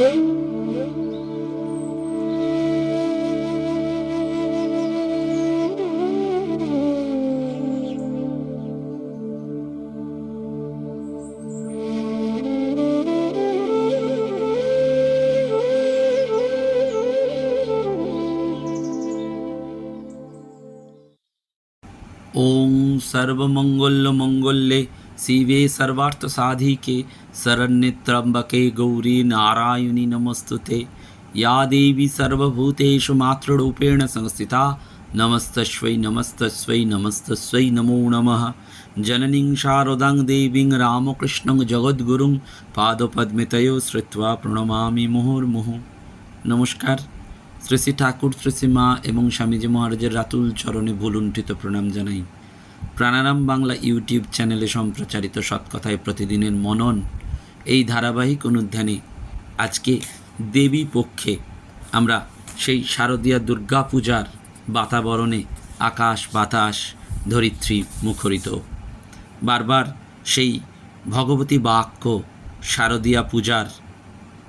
ওম সর্বমঙ্গল মঙ্গলে সর্বমঙ্গলমঙ্গলে শিবে সর্বার্থসাধিকে শরণ্যে ত্রম্বকে গৌরী নারায়ণী নমস্তুতে या देवी सर्वभूतेषु मातृरूपेण संस्थिता नमस्तस्वै नमस्तस्वै नमस्तस्वै नमो नमः जननीं शारदां देवीं रामकृष्णं जगद्गुरुं পাদপদ্মিতয় শ্রুত্বা প্রণমামি মুহুর্মুহু নমস্কার শ্রী শ্রী ঠাকুর শ্রী শ্রী মা এবং স্বামীজি মহারাজের রাতুল চরণে ভুলুণ্ঠিত প্রণাম জানাই প্রাণারাম বাংলা ইউটিউব চ্যানেলে সম্প্রচারিত সৎকথায় প্রতিদিনের মনন, এই ধারাবাহিক অনুধ্যানে আজকে দেবী পক্ষে আমরা সেই শারদীয়া দুর্গা পূজার বাতাবরণে আকাশ বাতাস ধরিত্রী মুখরিত। বারবার সেই ভগবতী বাক্য শারদীয়া পূজার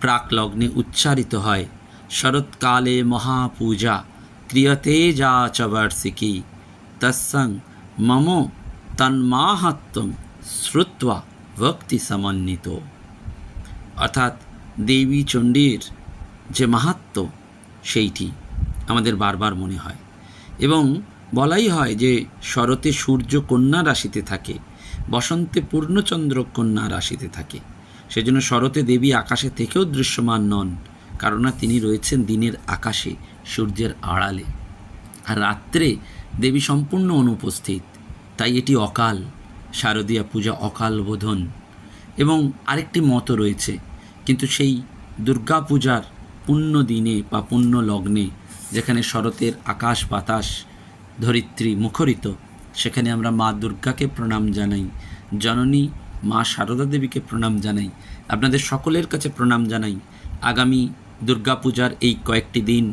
প্রাক লগ্নে উচ্চারিত হয়, শরৎকালে মহাপূজা ক্রিয়তে যা চ বার্ষিকী তৎসং মম তন্মাহাত্ম শ্রুত্বা ভক্তি সমন্বিত অর্থাৎ দেবী চণ্ডীর যে মাহাত্ম সেইটি আমাদের বারবার মনে হয় এবং বলাই হয় যে শরতে সূর্য কন্যা রাশিতে থাকে বসন্তে পূর্ণচন্দ্র কন্যা রাশিতে থাকে সেজন্য শরতে দেবী আকাশে থেকেও দৃশ্যমান নন, কারণ তিনি রয়েছেন দিনের আকাশে, সূর্যের আড়ালে। আর রাত্রে দেবী সম্পূর্ণ অনুপস্থিত তাই এটি অকাল, শারদীয়া পূজা অকাল বোধন। এবং আরেকটি মত রয়েছে, কিন্তু সেই দুর্গা পূজার পুণ্য দিনে বা পুণ্য লগ্নে, যেখানে শরতের আকাশ বাতাস, ধরিত্রী মুখরিত, সেখানে আমরা মা দুর্গাকে প্রণাম জানাই, জননী মা সারদা দেবীকে প্রণাম জানাই, আপনাদের সকলের কাছে প্রণাম জানাই। আগামী দুর্গাপূজার এই কয়েকটি দিন,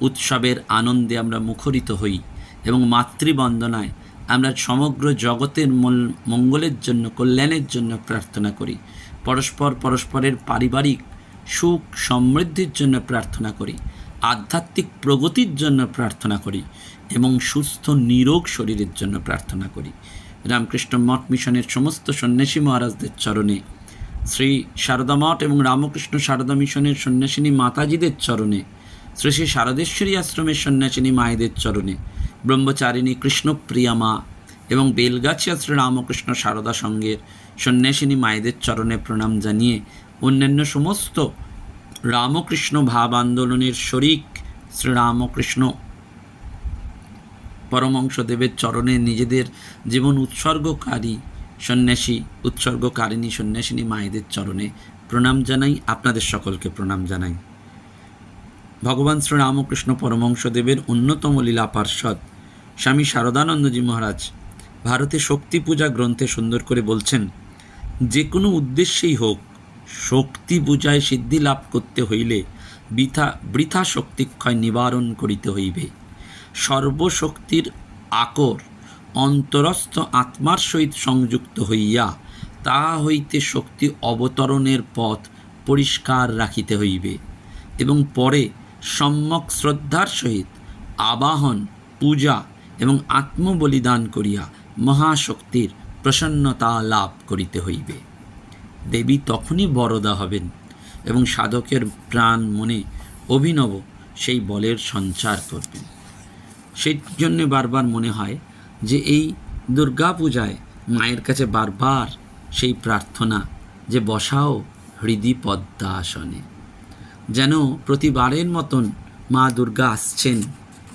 উৎসবের আনন্দে আমরা মুখরিত হই এবং মাতৃবন্দনায় আমরা সমগ্র জগতের মঙ্গলের জন্য, কল্যাণের জন্য প্রার্থনা করি। পরস্পর পরস্পরের পারিবারিক সুখ সমৃদ্ধির জন্য প্রার্থনা করি। আধ্যাত্মিক প্রগতির জন্য প্রার্থনা করি এবং সুস্থ, নিরোগ শরীরের জন্য প্রার্থনা করি। রামকৃষ্ণ মঠ মিশনের সমস্ত সন্ন্যাসী মহারাজদের চরণে, শ্রী শারদা মঠ এবং রামকৃষ্ণ শারদা মিশনের সন্ন্যাসিনী মাতাজিদের চরণে, শ্রী শ্রী শারদেশ্বরী আশ্রমের সন্ন্যাসিনী মায়েদের চরণে ব্রহ্মচারিণী কৃষ্ণপ্রিয়া মা এবং বেলগাছিয়া শ্রী রামকৃষ্ণ শারদা সঙ্গের সন্ন্যাসিনী মায়েদের চরণে প্রণাম জানিয়ে অন্যান্য সমস্ত রামকৃষ্ণ ভাব আন্দোলনের শরিক শ্রীরামকৃষ্ণ পরমংশদেবের চরণে নিজেদের জীবন উৎসর্গকারী সন্ন্যাসী, উৎসর্গকারিণী সন্ন্যাসিনী মায়েদের চরণে প্রণাম জানাই, আপনাদের সকলকে প্রণাম জানাই। ভগবান শ্রীরামকৃষ্ণ পরমংশদেবের অন্যতম লীলা পার্ষদ স্বামী শারদানন্দজি মহারাজ ভারতে শক্তি পূজা গ্রন্থে সুন্দর করে বলছেন, যে কোনো উদ্দেশ্যেই হোক, শক্তি পূজায় সিদ্ধি লাভ করতে হইলে বৃথা বৃথা শক্তিক্ষয় নিবারণ করিতে হইবে। সর্বশক্তির আকর, অন্তরস্থ আত্মার সহিত সংযুক্ত হইয়া তাহা হইতে শক্তি অবতরণের পথ পরিষ্কার রাখিতে হইবে এবং পরে সম্যক শ্রদ্ধার সহিত আবাহন, পূজা এবং আত্মবলিদান করিয়া মহাশক্তির প্রসন্নতা লাভ করিতে হইবে। দেবী তখনই বরদা হবেন এবং সাধকের প্রাণ মনে অভিনব সেই বলের সঞ্চার করবেন। সেই জন্য বারবার মনে হয় যে এই দুর্গা পূজায় মায়ের কাছে বারবার সেই প্রার্থনা যে বসাও হৃদি পদ্মাসনে। যেন প্রতিবারের মতন মা দুর্গা আসছেন,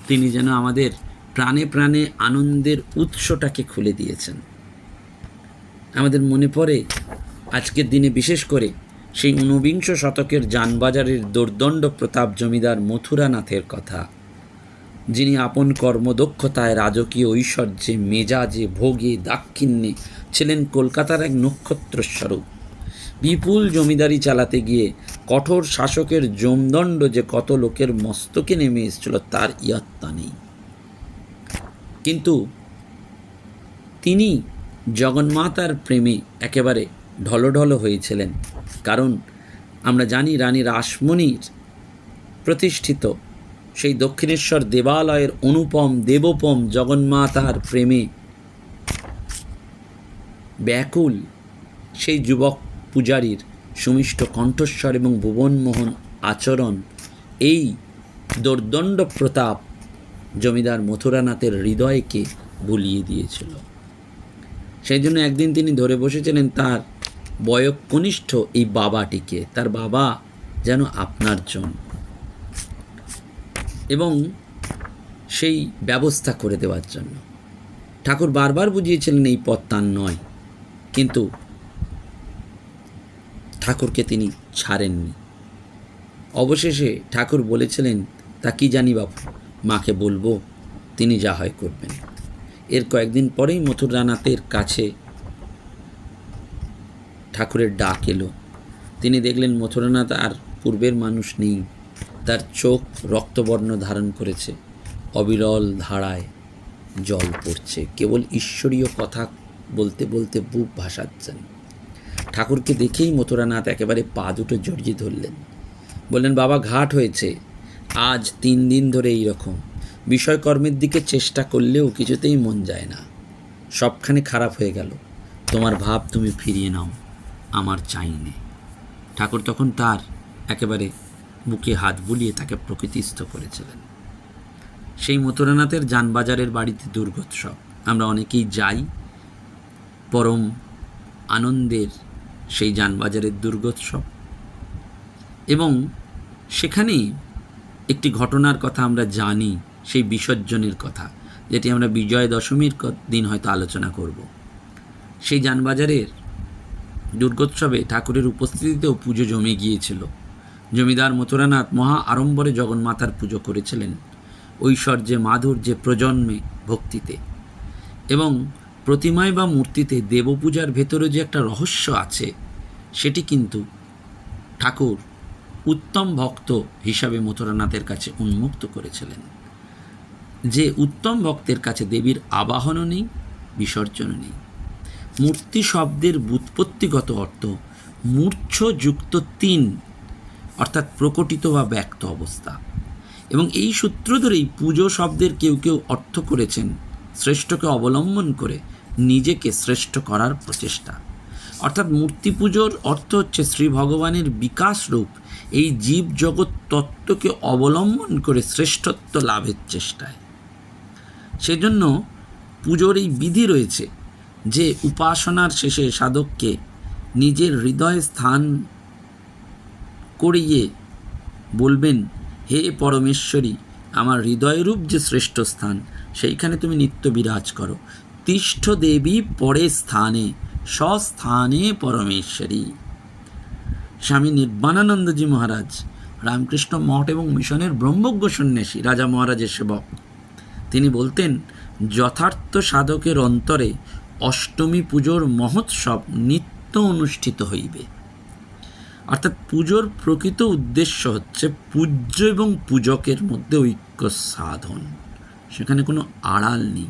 তিনি যেন আমাদের প্রাণে প্রাণে আনন্দের উৎসটাকে খুলে দিয়েছেন। আমাদের মনে পড়ে আজকের দিনে বিশেষ করে সেই ঊনবিংশ শতকের যানবাজারের দোর্দণ্ড প্রতাপ জমিদার মথুরানাথের কথা, যিনি আপন কর্মদক্ষতায় রাজকীয় ঐশ্বর্যে, মেজাজে, ভোগে, দাক্ষিণ্যে ছিলেন কলকাতার এক নক্ষত্রস্বরূপ। বিপুল জমিদারি চালাতে গিয়ে কঠোর শাসকের জমদণ্ড যে কত লোকের মস্তকে নেমে এসেছিল, তার ইয়ত্তা নেই। কিন্তু তিনি জগন্মাতার প্রেমে একেবারে ঢলঢল হয়েছিলেন। কারণ আমরা জানি রানী রাসমণির প্রতিষ্ঠিত সেই দক্ষিণেশ্বর দেবালয়ের অনুপম দেবপম জগন্মাতার প্রেমে ব্যাকুল সেই যুবক পূজারীর সুমিষ্ট কণ্ঠস্বর এবং ভুবনমোহন আচরণ, এই দোর্দণ্ড প্রতাপ জমিদার মথুরানাথের হৃদয়কে ভুলিয়ে দিয়েছিল। সেই জন্য একদিন তিনি ধরে বসেছিলেন তার বয়কনিষ্ঠ এই বাবাটিকে, তার বাবা যেন আপনার জন। এবং সেই ব্যবস্থা করে দেওয়ার জন্য। ঠাকুর বারবার বুঝিয়েছিলেন এই পথ তার নয়, কিন্তু ঠাকুরকে তিনি ছাড়েননি। অবশেষে ঠাকুর বলেছিলেন, তা কি জানি বাবু মাকে বলব, তিনি যা হয় করবেন। এর কয়েকদিন পরেই মথুর মথুরানাথের কাছে ঠাকুরের ডাক এলো। তিনি দেখলেন মথুরানাথ আর পূর্বের মানুষ নেই। তার চোখ রক্তবর্ণ ধারণ করেছে। অবিরল ধারায় জল পড়ছে। কেবল ঈশ্বরীয় কথা বলতে বলতে বুক ভাসাচ্ছেন। ঠাকুরকে দেখেই মথুরানাথ একেবারে পা দুটো জড়িয়ে ধরলেন। বললেন, বাবা, ঘাট হয়েছে। আজ তিন দিন ধরে এই রকম বিষয়কর্মের দিকে চেষ্টা করলেও কিছুতেই মন যায় না। সবখানে খারাপ হয়ে গেল। তোমার ভাব তুমি ফিরিয়ে নাও। আমার চাই নে ঠাকুর তখন তার একেবারে বুকে হাত বুলিয়ে তাকে প্রকৃতিস্থ করেছিলেন। সেই মথুরানাথের যানবাজারের বাড়িতে দুর্গোৎসব। আমরা অনেকেই যাই। পরম আনন্দের সেই যানবাজারের দুর্গোৎসব। এবং সেখানেই একটি ঘটনার কথা আমরা জানি, সেই বিসর্জনের কথা, যেটি আমরা বিজয় দশমীর দিন হয়তো আলোচনা করব। সেই যানবাজারের দুর্গোৎসবে ঠাকুরের উপস্থিতিতেও পুজো জমে গিয়েছিল। জমিদার মথুরানাথ মহা আড়ম্বরে জগন্মাতার পুজো করেছিলেন ঐশ্বর্যে, মাধুর্যে, প্রজন্মে, ভক্তিতে। এবং প্রতিমায় বা মূর্তিতে দেবপূজার ভেতরে যে একটা রহস্য আছে, সেটি কিন্তু ঠাকুর উত্তম ভক্ত হিসাবে মথুরানাথের কাছে উন্মুক্ত করেছিলেন। যে উত্তম ভক্তের কাছে দেবীর আবাহনও নেই, বিসর্জনও নেই। মূর্তি শব্দের ব্যুৎপত্তিগত অর্থ মূর্ছযুক্ত তিন, অর্থাৎ প্রকটিত বা ব্যক্ত অবস্থা। এবং এই সূত্র ধরেই পুজো শব্দের কেউ কেউ অর্থ করেছেন শ্রেষ্ঠকে অবলম্বন করে নিজেকে শ্রেষ্ঠ করার প্রচেষ্টা। অর্থাৎ মূর্তি পুজোর অর্থ হচ্ছে শ্রী ভগবানের বিকাশ রূপ এই জীব জগৎ তত্ত্বকে অবলম্বন করে শ্রেষ্ঠত্ব লাভের চেষ্টায়। সেজন্য পুজোর এই বিধি রয়েছে যে উপাসনার শেষে সাধককে নিজের হৃদয়ে স্থান করিয়ে বলবেন, হে পরমেশ্বরী, আমার হৃদয়রূপ যে শ্রেষ্ঠ স্থান, সেইখানে তুমি নিত্য বিরাজ করো। তিষ্ঠ দেবী পরে স্থানে, স্বস্থানে পরমেশ্বরী। স্বামী নির্বাণানন্দজি মহারাজ, রামকৃষ্ণ মঠ এবং মিশনের ব্রহ্মজ্ঞ সন্ন্যাসী, রাজা মহারাজের সেবক। তিনি বলতেন, যথার্থ সাধকের অন্তরে অষ্টমী পুজোর মহোৎসব নিত্য অনুষ্ঠিত হইবে। অর্থাৎ পুজোর প্রকৃত উদ্দেশ্য হচ্ছে পূজ্য এবং পূজকের মধ্যে ঐক্য সাধন। সেখানে কোনো আড়াল নেই,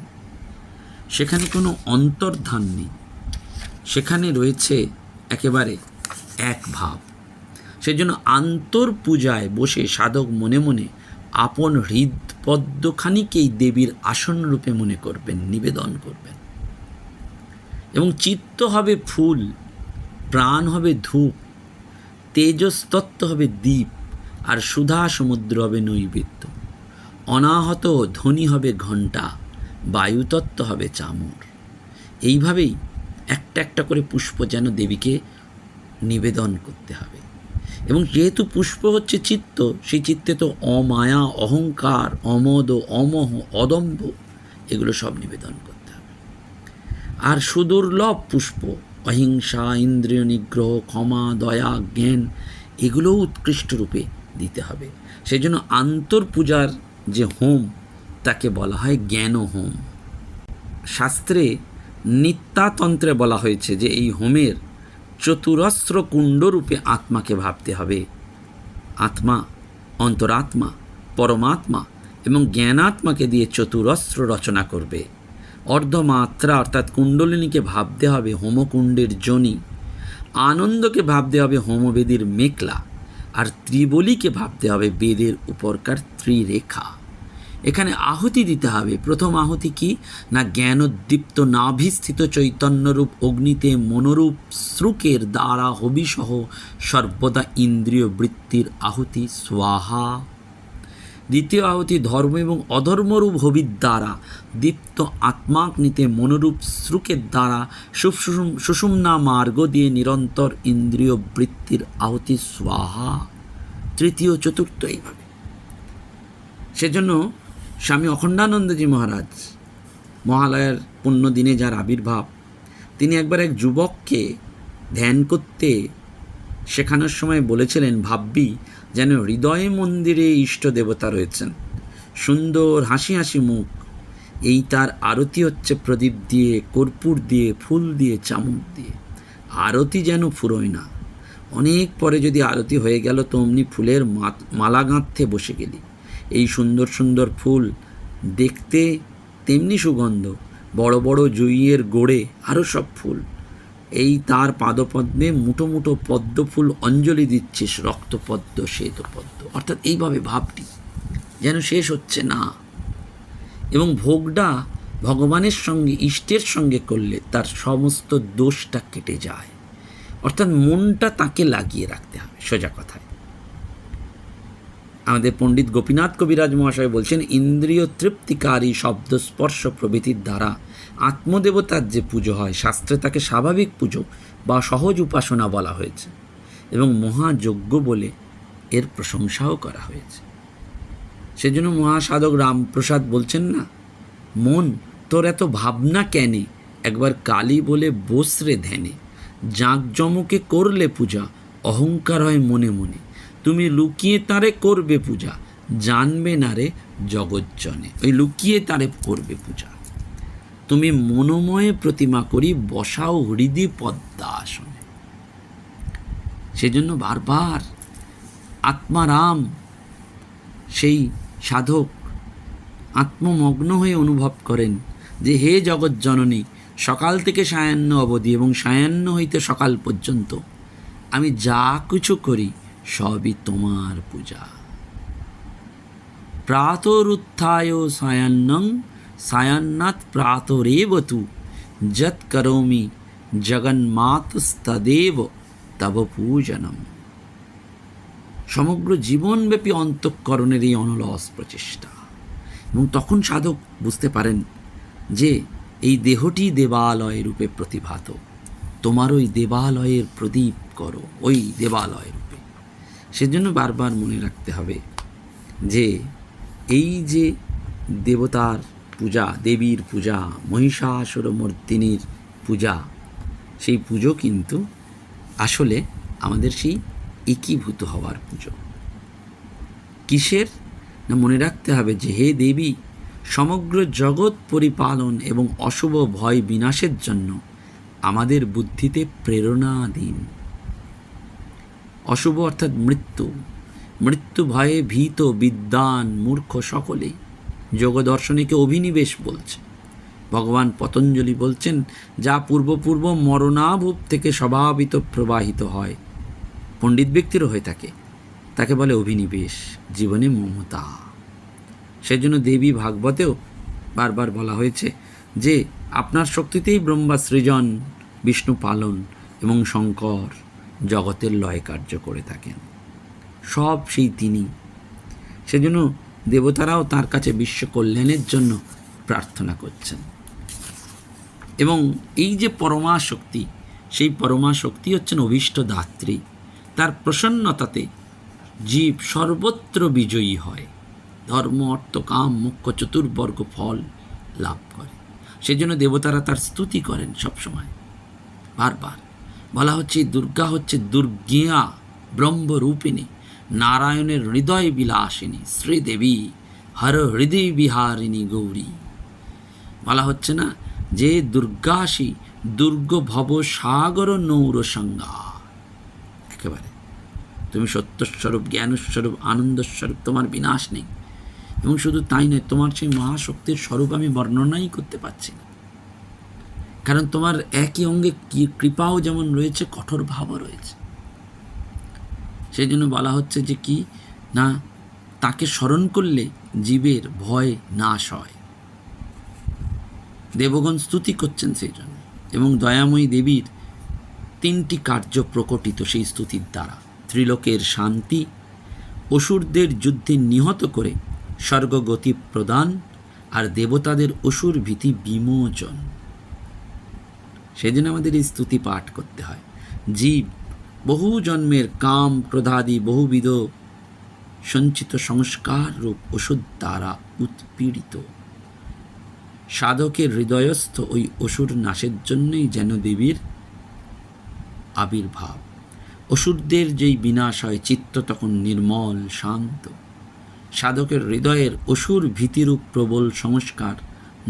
সেখানে কোনো অন্তর্ধান নেই, সেখানে রয়েছে একেবারে এক ভাব। সেজন্য আন্তর পূজায় বসে সাধক মনে মনে আপন হৃদপদ্মখানিকেই দেবীর আসন রূপে মনে করবেন, নিবেদন করবেন। এবং চিত্ত হবে ফুল, প্রাণ হবে ধূপ, তেজস্তত্ত্ব হবে দ্বীপ, আর সুধা সমুদ্র হবে নৈবেদ্য। অনাহত ধ্বনি হবে ঘণ্টা, বায়ুতত্ত্ব হবে চামর। এইভাবেই একটা একটা করে পুষ্প যেন দেবীকে নিবেদন করতে হবে। এবং যেহেতু পুষ্প হচ্ছে চিত্ত, সেই চিত্তে তো অমায়া, অহংকার, অমদ, অমহ, অদম্ভ, এগুলো সব নিবেদন করতে হবে। আর সুদুর্লভ পুষ্প, অহিংসা, ইন্দ্রিয় নিগ্রহ, ক্ষমা, দয়া, জ্ঞান, এগুলোও উৎকৃষ্ট রূপে দিতে হবে। সেই জন্য আন্তর্পূজার যে হোম, তাকে বলা হয় জ্ঞান হোম। শাস্ত্রে নিত্যাতন্ত্রে বলা হয়েছে যে এই হোমের চতুরস্র কুণ্ডরূপে আত্মাকে ভাবতে হবে। আত্মা অন্তরাত্মা, পরমাত্মা এবং জ্ঞানাত্মাকে দিয়ে চতুরস্র রচনা করবে। অর্ধমাত্রা অর্থাৎ কুণ্ডলিনীকে ভাবতে হবে হোমকুণ্ডের জনি। আনন্দকে ভাবতে হবে হোমবেদীর মেঘলা আর ত্রিবলীকে ভাবতে হবে বেদের উপরকার ত্রিরেখা। এখানে আহুতি দিতে হবে। প্রথম আহুতি কি? না জ্ঞানোদ্দীপ্ত নাভিস্থিত চৈতন্যরূপ অগ্নিতে মনোরূপ শ্রুকের দ্বারা হবিসহ সর্বদা ইন্দ্রিয় বৃত্তির আহুতি, স্বাহা। দ্বিতীয় আহুতি ধর্ম এবং অধর্মরূপ হবির দ্বারা দীপ্ত আত্মাগ্নিতে মনোরূপ শ্রুকের দ্বারা সুষুম সুষুম্না মার্গ দিয়ে নিরন্তর ইন্দ্রিয় বৃত্তির আহুতি, স্বাহা। তৃতীয়, চতুর্থ এইভাবে। সেজন্য স্বামী অখণ্ডানন্দজি মহারাজ, মহালয়ার পুণ্য দিনে যার আবির্ভাব, তিনি একবার এক যুবককে ধ্যান করতে শেখানোর সময় বলেছিলেন, ভাববি, যেন হৃদয় মন্দিরে ইষ্ট দেবতা রয়েছেন। সুন্দর হাসি হাসি মুখ। এই তার আরতি হচ্ছে প্রদীপ দিয়ে, কর্পূর দিয়ে, ফুল দিয়ে চামুক দিয়ে। আরতি যেন ফুরোয় না। অনেক পরে যদি আরতি হয়ে গেল, তো অমনি ফুলের মালা গাঁথতে বসে গেলি। এই সুন্দর সুন্দর ফুল দেখতে তেমনি সুগন্ধ। বড় বড় জুইয়ের গোড়ে আরও সব ফুল। এই তার পাদপদ্মে মুটো মুটো পদ্ম ফুল অঞ্জলি দিচ্ছিস রক্তপদ্ম, শ্বেতপদ্ম। অর্থাৎ এইভাবে ভাবটি যেন শেষ হচ্ছে না। এবং ভোগটা ভগবানের সঙ্গে, ইষ্টের সঙ্গে করলে তার সমস্ত দোষটা কেটে যায়। অর্থাৎ মনটা তাকে লাগিয়ে রাখতে হবে। সোজা কথায়। আমাদের পণ্ডিত গোপীনাথ কবিরাজ মহাশয় বলছেন, ইন্দ্রিয় তৃপ্তিকারী শব্দ স্পর্শ প্রভৃতির দ্বারা আত্মদেবতার যে পুজো হয়, শাস্ত্রে তাকে স্বাভাবিক পুজো বা সহজ উপাসনা বলা হয়েছে এবং মহাযজ্ঞ বলে এর প্রশংসাও করা হয়েছে। সেজন্য মহাসাধক রামপ্রসাদ বলছেন না, মন, তোর এত ভাবনা কেনে? একবার কালী বলে বসরে ধ্যানে। জাঁকজমকে করলে পূজা, অহংকার হয় মনে মনে। তুমি লুকিয়ে তারে করবে পূজা, জানবে না রে জগজ্জনে ওই লুকিয়ে তারে করবে পূজা। তুমি মনোময়ে প্রতিমা করি, বসাও হৃদি পদ্মা আসনে সেজন্য বারবার আত্মারাম, সেই সাধক আত্মমগ্ন হয়ে অনুভব করেন যে, হে জগৎ জননী, সকাল থেকে সায়াহ্ন অবধি এবং সায়াহ্ন হইতে সকাল পর্যন্ত আমি যা কিছু করি সবই তোমার পূজা। প্রাতরুত্থায় সায়ান্নং, সায়ান্নাৎ প্রাতরেব তু যৎ করোমি জগন্মাতস্তদেব তব পূজনম। সমগ্র জীবনব্যাপী অন্তঃকরণের এই অনলস প্রচেষ্টা। এবং তখন সাধক বুঝতে পারেন যে এই দেহটি দেবালয় রূপে প্রতিভাত। তোমার ওই দেবালয়ের প্রদীপ করো, ওই দেবালয় সেজন্য বারবার মনে রাখতে হবে যে এই যে দেবতার পূজা, দেবীর পূজা মহিষাসুর মর্দিনীর পূজা, সেই পুজো কিন্তু আসলে আমাদের সেই একীভূত হওয়ার পুজো। কিসের? না মনে রাখতে হবে যে হে দেবী, সমগ্র জগৎ পরিপালন এবং অশুভ ভয় বিনাশের জন্য আমাদের বুদ্ধিতে প্রেরণা দিন। অশুভ অর্থাৎ মৃত্যু। মৃত্যু ভয়ে ভীত, বিদ্বান, মূর্খ সকলেই যোগদর্শনীকে অভিনিবেশ বলছে। ভগবান পতঞ্জলি বলছেন, যা পূর্বপূর্ব মরণাভূপ থেকে স্বভাবিত প্রবাহিত হয়, পণ্ডিত ব্যক্তিরও হয়ে থাকে। তাকে বলে অভিনিবেশ, জীবনে মমতা। সেজন্য দেবী ভাগবতেও বারবার বলা হয়েছে যে, আপনার শক্তিতেই ব্রহ্মা সৃজন, বিষ্ণু পালন এবং শঙ্কর জগতের লয় কার্য করে থাকেন। সব সেই তিনি সেজন্য দেবতারাও তার কাছে বিশ্ব কল্যাণের জন্য প্রার্থনা করছেন। এবং এই যে পরমা শক্তি সেই পরমা শক্তি হচ্ছেন অভীষ্ট দাত্রী। তার প্রসন্নতাতে জীব সর্বত্র বিজয়ী হয়। ধর্ম, অর্থ, কাম মুখ্য চতুর্বর্গ, ফল লাভ করে। সেজন্য দেবতারা তার স্তুতি করেন সবসময়, বারবার। বলা হচ্ছে, দুর্গা হচ্ছে দুর্গিয়া ব্রহ্মরূপিণী, নারায়ণের হৃদয় বিলাসিনী, শ্রীদেবী হর হৃদয় বিহারিণী গৌরী। বলা হচ্ছে না যে দুর্গাসী দুর্গ ভব সাগর নৌর সংজ্ঞা একেবারে। তুমি সত্যস্বরূপ, জ্ঞানস্বরূপ, আনন্দস্বরূপ, তোমার বিনাশ নেই। এবং শুধু তাই নয়, তোমার সেই মহাশক্তির স্বরূপ আমি বর্ণনাই করতে পারছি না। কারণ তোমার একই অঙ্গে কৃপাও যেমন রয়েছে, কঠোর ভাবও রয়েছে। সেই জন্য বলা হচ্ছে যে কি? না, তাকে স্মরণ করলে জীবের ভয় নাশ হয়। দেবগণ স্তুতি করছেন সেই জন্য এবং দয়াময়ী দেবীর তিনটি কার্য প্রকটিত সেই স্তুতির দ্বারা। ত্রিলোকের শান্তি, অসুরদের যুদ্ধে নিহত করে স্বর্গগতি প্রদান, আর দেবতাদের অসুর ভীতি বিমোচন। সেজন্য আমাদের এই স্তুতি পাঠ করতে হয়। জীব, বহু জন্মের কাম ক্রোধাদি বহুবিধ সঞ্চিত সংস্কার রূপ ওষুধ দ্বারা উৎপীড়িত। সাধকের হৃদয়স্থ ওই অসুর নাশের জন্যই যেন দেবীর আবির্ভাব। অসুরদের যেই বিনাশ হয়, চিত্ত তখন নির্মল, শান্ত। সাধকের হৃদয়ের অসুর ভীতিরূপ প্রবল সংস্কার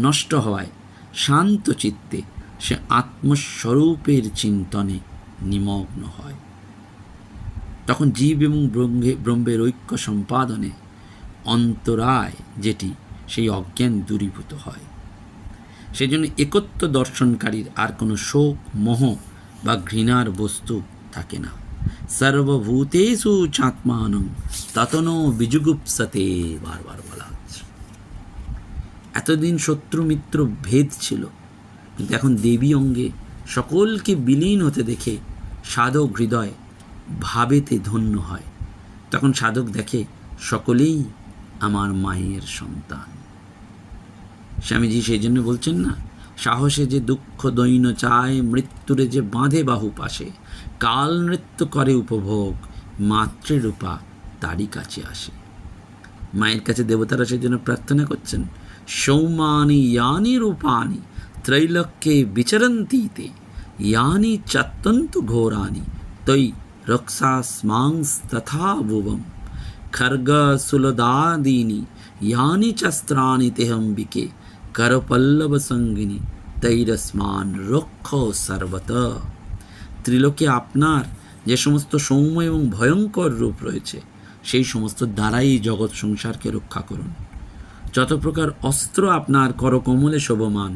নষ্ট হওয়ায় শান্ত চিত্তে সে আত্মস্বরূপের চিন্তনে নিমগ্ন হয়। তখন জীব এবং ব্রহ্মে, ব্রহ্মের ঐক্য সম্পাদনে অন্তরায় যেটি সেই অজ্ঞান দূরীভূত হয়। সেজন্য একত্ব দর্শনকারীর আর কোনো শোক, মোহ বা ঘৃণার বস্তু থাকে না। সর্বভূতেষু চাত্মানং ততনো বিজুগুপ্সতে বারবার বলা হচ্ছে। এতদিন শত্রু মিত্র ভেদ ছিল। কিন্তু এখন দেবী অঙ্গে সকলকে বিলীন হতে দেখে সাধক হৃদয় ভাবেতে ধন্য হয়। তখন সাধক দেখে সকলেই আমার মায়ের সন্তান। স্বামীজি সেই জন্য বলছেন না, সাহসে যে দুঃখ দৈন্য চায়, মৃত্যুরে যে বাঁধে বাহু পাশে, কাল নৃত্য করে উপভোগ মাতৃরূপা তারই কাছে আসে। মায়ের কাছে দেবতারা সেই জন্য প্রার্থনা করছেন, সৌমানি, ইয়ানি রূপানি। ত্রৈলোক্যে বিচরন্তীতে ইয়ানি চত্যন্ত ঘোরানি তৈ রক্ষাস্মাংস তথা ভুবম খর্গ সুলদাদীনি ইয়ানি চস্ত্রাণি তেহম্বিকে করপল্লব সঙ্গিনী তৈরস্মান রক্ষ সর্বত ত্রিলোকে আপনার যে সমস্ত সৌম্য এবং ভয়ঙ্কর রূপ রয়েছে, সেই সমস্ত দ্বারাই জগৎ সংসারকে রক্ষা করুন। যত প্রকার অস্ত্র আপনার করকমলে শোভমান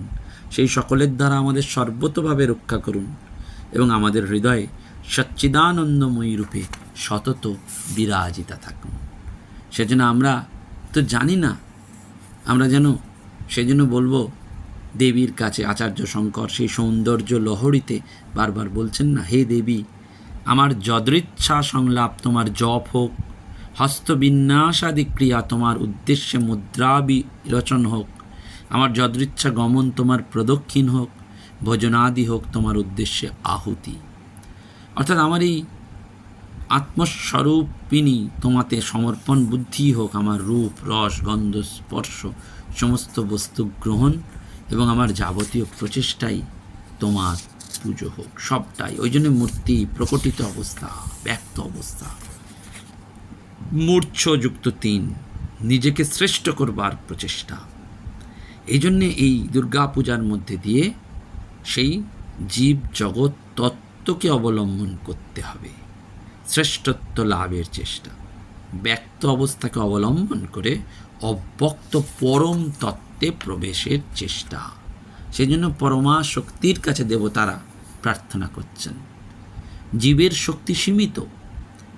সেই সকলের দ্বারা আমাদের সর্বতভাবে রক্ষা করুন এবং আমাদের হৃদয়ে সচ্চিদানন্দময়ী রূপে সতত বিরাজিতা থাকুন। সেজন্য আমরা তো জানি না, আমরা যেন সেজন্য বলব, দেবীর কাছে আচার্য শঙ্কর সেই সৌন্দর্য লহরীতে বারবার বলছেন না, হে দেবী, আমার যদৃচ্ছা সংলাপ তোমার জপ হোক হস্তবিন্যাসাদি ক্রিয়া তোমার উদ্দেশ্যে মুদ্রা বিরচন হোক আমার যদৃচ্ছা গমন তোমার প্রদক্ষিণ হোক, ভোজনাদি হোক তোমার উদ্দেশ্যে আহুতি। অর্থাৎ আমার এই আত্মস্বরূপিনী তোমাতে সমর্পণ বুদ্ধি হোক, আমার রূপ, রস, গন্ধ, স্পর্শ, সমস্ত বস্তু গ্রহণ এবং আমার যাবতীয় প্রচেষ্টাই তোমার পুজো হোক, সবটাই। ওই জন্য মূর্তি প্রকটিত অবস্থা, ব্যক্ত অবস্থা। মূর্ছযুক্ত তিন, নিজেকে শ্রেষ্ঠ করবার প্রচেষ্টা। এই জন্যে এই দুর্গা পূজার মধ্যে দিয়ে সেই জীব জগৎ তত্ত্বকে অবলম্বন করতে হবে। শ্রেষ্ঠত্ব লাভের চেষ্টা। ব্যক্ত অবস্থাকে অবলম্বন করে অব্যক্ত পরম তত্ত্বে প্রবেশের চেষ্টা। সেই জন্য পরমা শক্তির কাছে দেবতারা প্রার্থনা করছেন। জীবের শক্তি সীমিত।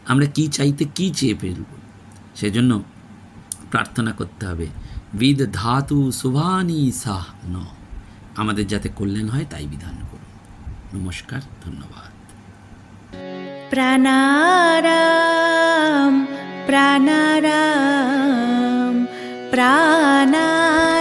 আমরা কি চাইতে কি চেয়ে ফেলব? সেজন্য প্রার্থনা করতে হবে বিদ ধাতু সুভানি সাহ ন। আমাদের যাতে কল্যাণ হয়, তাই বিধান করুন। নমস্কার, ধন্যবাদ। প্রাণারাম প্রাণারাম প্রাণা